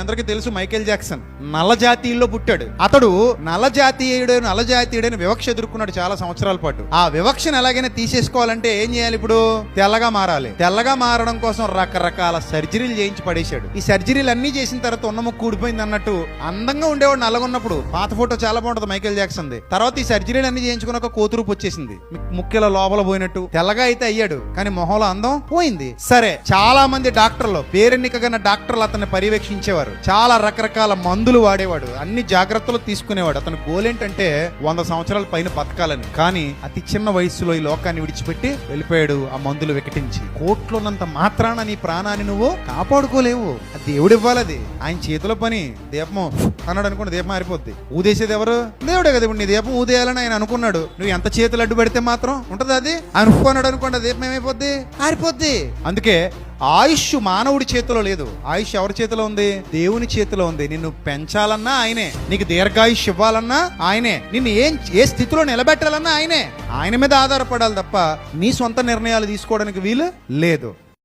అందరికీ తెలుసు Michael Jackson. నల్ల జాతీయుల్లో పుట్టాడు. అతడు నల్ల జాతీయుడు నల్ల జాతీయుడైన వివక్ష ఎదుర్కొన్నాడు చాలా సంవత్సరాల పాటు. ఆ వివక్షను ఎలాగైనా తీసేసుకోవాలంటే ఏం చేయాలి ఇప్పుడు? తెల్లగా మారాలి. తెల్లగా మారడం కోసం రకరకాల సర్జరీలు చేయించి పడేశాడు. ఈ సర్జరీలు అన్ని చేసిన తర్వాత ఉన్న కూడిపోయింది అన్నట్టు అందంగా ఉండేవాడు నల్లగా ఉన్నప్పుడు. పాత ఫోటో చాలా బాగుంటుంది మైకేల్ జాక్సన్ తర్వాత ఈ సర్జరీలు అన్ని చేయించుకున్నాక కూతురు వచ్చేసింది. ముఖ్యలో లోపల పోయినట్టు. తెల్లగా అయితే అయ్యాడు కానీ మొహంలో అందం పోయింది. సరే చాలా మంది డాక్టర్లు పేరెన్నికగన్న డాక్టర్లు అతన్ని పర్యవేక్షించేవారు. చాలా రకరకాల మందులు వాడేవాడు. అన్ని జాగ్రత్తలు తీసుకునేవాడు. అతని గోల్ ఏంటంటే వంద సంవత్సరాల పైన బతకాలని. కానీ అతి చిన్న వయసులో ఈ లోకాన్ని విడిచిపెట్టి వెళ్ళిపోయాడు ఆ మందులు వికటించి కోట్లోనంత మాత్రాన నీ ప్రాణాన్ని నువ్వు కాపాడుకోలేవు. అది దేవుడు ఇవ్వాలది అది. ఆయన చేతిలో పని. దీపము అన్నాడు అనుకోండి దీపం ఆరిపోద్ది. ఊదేసేది ఎవరు? దేవుడే కదా ఇప్పుడు నీ దీపం ఊదేయాలని ఆయన అనుకున్నాడు. నువ్వు ఎంత చేతులు అడ్డు పెడితే మాత్రం ఉంటది అది? ఆయన అనుకోండి దీపం ఏమైపోద్ది? ఆరిపోద్ది. అందుకే ఆయుష్ మానవుడి చేతిలో లేదు. ఆయుష్ ఎవరి చేతిలో ఉంది? దేవుని చేతిలో ఉంది. నిన్ను పెంచాలన్నా ఆయనే. నీకు దీర్ఘాయుష్ ఇవ్వాలన్నా ఆయనే. నిన్ను ఏం ఏ స్థితిలో నిలబెట్టాలన్నా ఆయనే. ఆయన మీద ఆధారపడాలి తప్ప నీ సొంత నిర్ణయాలు తీసుకోవడానికి వీలు లేదు.